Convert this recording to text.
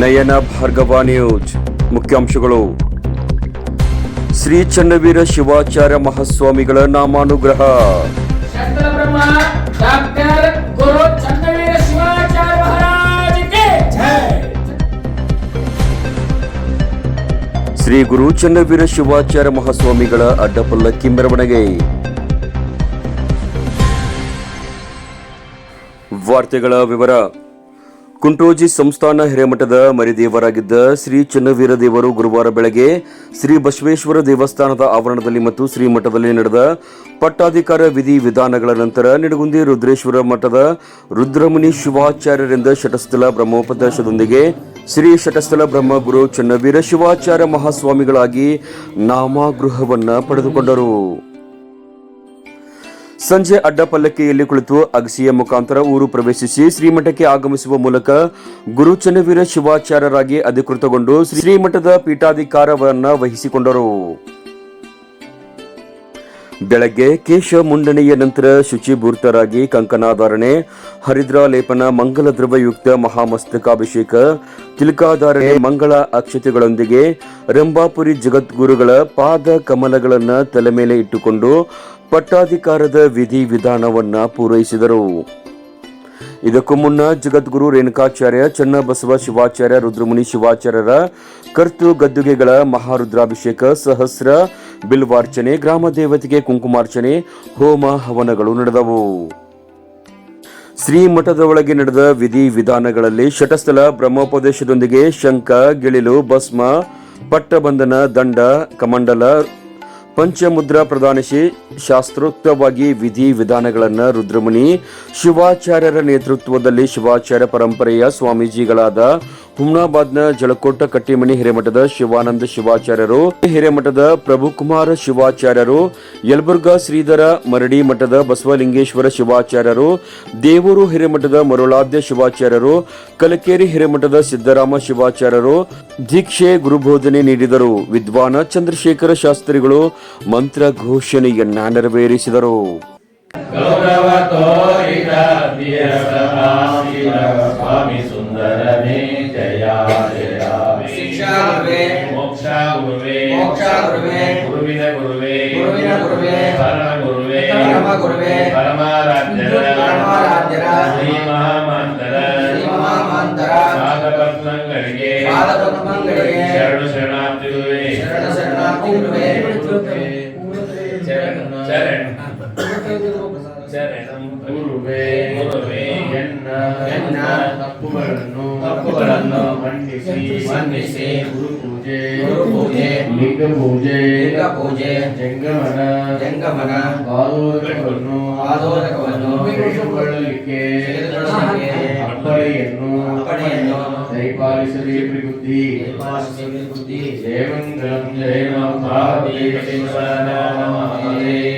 ನಯನ Bhargava news. ಮುಖ್ಯಾಂಶಗಳು. ಶ್ರೀ ಚನ್ನವೀರ ಶಿವಾಚಾರ್ಯ ಮಹಾಸ್ವಾಮಿಗಳ ನಾಮಾನುಗ್ರಹ ಶ್ರೀ ಗುರು ಚನ್ನವೀರ ಶಿವಾಚಾರ್ಯ ಮಹಾಸ್ವಾಮಿಗಳ ಅಡ್ಡಪಲ್ಲಕ್ಕಿ ಮೆರವಣಿಗೆ ವಾರ್ತೆಗಳ ವಿವರ. ಕುಂಟೋಜಿ ಸಂಸ್ಥಾನ ಹಿರೇಮಠದ ಮರಿದೇವರಾಗಿದ್ದ ಶ್ರೀ ಚನ್ನವೀರ ದೇವರು ಗುರುವಾರ ಬೆಳಗ್ಗೆ ಶ್ರೀ ಬಸವೇಶ್ವರ ದೇವಸ್ಥಾನದ ಆವರಣದಲ್ಲಿ ಮತ್ತು ಶ್ರೀ ಮಠದಲ್ಲಿ ನಡೆದ ಪಟ್ಟಾಧಿಕಾರ ವಿಧಿ ವಿಧಾನಗಳ ನಂತರ ನಿಡಗುಂದಿ ರುದ್ರೇಶ್ವರ ಮಠದ ರುದ್ರಮುನಿ ಶಿವಾಚಾರ್ಯರಿಂದ ಶಟಸ್ಥಲ ಬ್ರಹ್ಮೋಪದೇಶದೊಂದಿಗೆ ಶ್ರೀ ಶಟಸ್ಥಲ ಬ್ರಹ್ಮಗುರು ಚನ್ನವೀರ ಶಿವಾಚಾರ್ಯ ಮಹಾಸ್ವಾಮಿಗಳಾಗಿ ನಾಮಗೃಹವನ್ನು ಪಡೆದುಕೊಂಡರು. ಸಂಜೆ ಅಡ್ಡಪಲ್ಲಕ್ಕಿಯಲ್ಲಿ ಕುಳಿತು ಅಗಸಿಯ ಮುಖಾಂತರ ಊರು ಪ್ರವೇಶಿಸಿ ಶ್ರೀಮಠಕ್ಕೆ ಆಗಮಿಸುವ ಮೂಲಕ ಗುರು ಚನ್ನವೀರ ಶಿವಾಚಾರ್ಯರಾಗಿ ಅಧಿಕೃತಗೊಂಡು ಶ್ರೀಮಠದ ಪೀಠಾಧಿಕಾರವನ್ನು ವಹಿಸಿಕೊಂಡರು. ಬೆಳಗ್ಗೆ ಕೇಶ ಮುಂಡನೆಯ ನಂತರ ಶುಚಿಭೂರ್ತರಾಗಿ ಕಂಕಣಾಧಾರಣೆ ಹರಿದ್ರಾಲೇಪನ ಮಂಗಲ ದ್ರವಯುಕ್ತ ಮಹಾಮಸ್ತಕಾಭಿಷೇಕ, ತಿಲಕಾಧಾರಣೆ ಮಂಗಳ ಅಕ್ಷತೆಗಳೊಂದಿಗೆ ರಂಭಾಪುರಿ ಜಗದ್ಗುರುಗಳ ಪಾದ ಕಮಲಗಳನ್ನು ತಲೆ ಮೇಲೆ ಇಟ್ಟುಕೊಂಡು ಪಟ್ಟಾಧಿಕಾರದ ವಿಧಿ ವಿಧಾನವನ್ನು ಪೂರೈಸಿದರು. ಇದಕ್ಕೂ ಮುನ್ನ ಜಗದ್ಗುರು ರೇಣುಕಾಚಾರ್ಯ ಚನ್ನಬಸವ ಶಿವಾಚಾರ್ಯ ರುದ್ರಮುನಿ ಶಿವಾಚಾರ್ಯರ ಕರ್ತು ಗದ್ದುಗೆಗಳ ಮಹಾರುದ್ರಾಭಿಷೇಕ, ಸಹಸ್ರ ಬಿಲ್ವಾರ್ಚನೆ, ಗ್ರಾಮ ದೇವತೆಗೆ ಕುಂಕುಮಾರ್ಚನೆ, ಹೋಮ ಹವನಗಳು ನಡೆದವು. ಶ್ರೀ ಮಠದ ಒಳಗೆ ನಡೆದ ವಿಧಿ ವಿಧಾನಗಳಲ್ಲಿ ಶಟಸ್ಥಲ ಬ್ರಹ್ಮೋಪದೇಶದೊಂದಿಗೆ ಶಂಖ, ಗಿಳಿಲು, ಭಸ್ಮ, ಪಟ್ಟಬಂಧನ, ದಂಡ, ಕಮಂಡಲ ಪಂಚಮುದ್ರಾ ಪ್ರದಾನಿಸಿ ಶಾಸ್ತ್ರೋಕ್ತವಾಗಿ ವಿಧಿ ವಿಧಾನಗಳನ್ನು ರುದ್ರಮುನಿ ಶಿವಾಚಾರ್ಯರ ನೇತೃತ್ವದಲ್ಲಿ ಶಿವಾಚಾರ್ಯ ಪರಂಪರೆಯ ಸ್ವಾಮೀಜಿಗಳಾದ ಹುಮ್ನಾಬಾದ್ನ ಜಳಕೋಟ ಕಟ್ಟಿಮಣಿ ಹಿರೇಮಠದ ಶಿವಾನಂದ ಶಿವಾಚಾರ್ಯರು, ಹಿರೇಮಠದ ಪ್ರಭುಕುಮಾರ ಶಿವಾಚಾರ್ಯರು, ಯಲಬುರ್ಗಾ ಶ್ರೀಧರ ಮರಡಿ ಮಠದ ಬಸವಲಿಂಗೇಶ್ವರ ಶಿವಾಚಾರ್ಯರು, ದೇವೂರು ಹಿರೇಮಠದ ಮರುಳಾದ್ಯ ಶಿವಾಚಾರ್ಯರು, ಕಲಕೇರಿ ಹಿರೇಮಠದ ಸಿದ್ದರಾಮ ಶಿವಾಚಾರ್ಯರು ದೀಕ್ಷೆ, ಗುರುಬೋಧನೆ ನೀಡಿದರು. ವಿದ್ವಾನ ಚಂದ್ರಶೇಖರ ಶಾಸ್ತ್ರಿಗಳು ಮಂತ್ರ ಘೋಷಣೆಯನ್ನ ನೆರವೇರಿಸಿದರು. ಸ್ವಾಮಿ ಸುಂದರನೇ. குருவே. மோக்ஷா குருவே. மோக்ஷா குருவே. குருவின குருவே. குருவின குருவே. பரம குருவே. பரம குருவே. பரமாராத்யர பரமாராத்யர ஸ்ரீ மகாமாந்தர ஸ்ரீ மகாமாந்தர பாதபத்மங்களிகே பாதபத்மங்களிகே சரண சரணாப்தி குருவே சரண சரணாப்தி குருவே. சரண சரண சரண குருவே. குருவே என்ன? என்ன? தப்புகள் ತಪ್ಪುಗಳನ್ನು ಮನ್ನಿಸಿ ಮನ್ನಿಸಿ ಗುರು ಪೂಜೆ ಗುರು ಪೂಜೆ, ಲಿಂಗ ಪೂಜೆ ಲಿಂಗ ಪೂಜೆ, ಜಂಗಮನ ಜಂಗಮನ, ಪಾದೋದಕವನ್ನು ಪಾದೋದಕವನ್ನು ತೆಗೆದುಕೊಳ್ಳಲಿಕ್ಕೆ ತೆಗೆದುಕೊಳ್ಳಲಿಕ್ಕೆ ಅಪ್ಪಣೆಯನ್ನು ಅಪ್ಪಣೆಯನ್ನು ದಯಪಾಲಿಸಲಿ ಪ್ರಬುದ್ಧಿ ನಿರ್ವಾಸಿಸಿ ಬುದ್ಧಿ, ಜಯಮಂಗಲಂ ಜಯ ಮಹಾದೇವ ಶಸ್ತ್ರ ಬ್ರಹ್ಮ ಡಾಕ್ಟರ್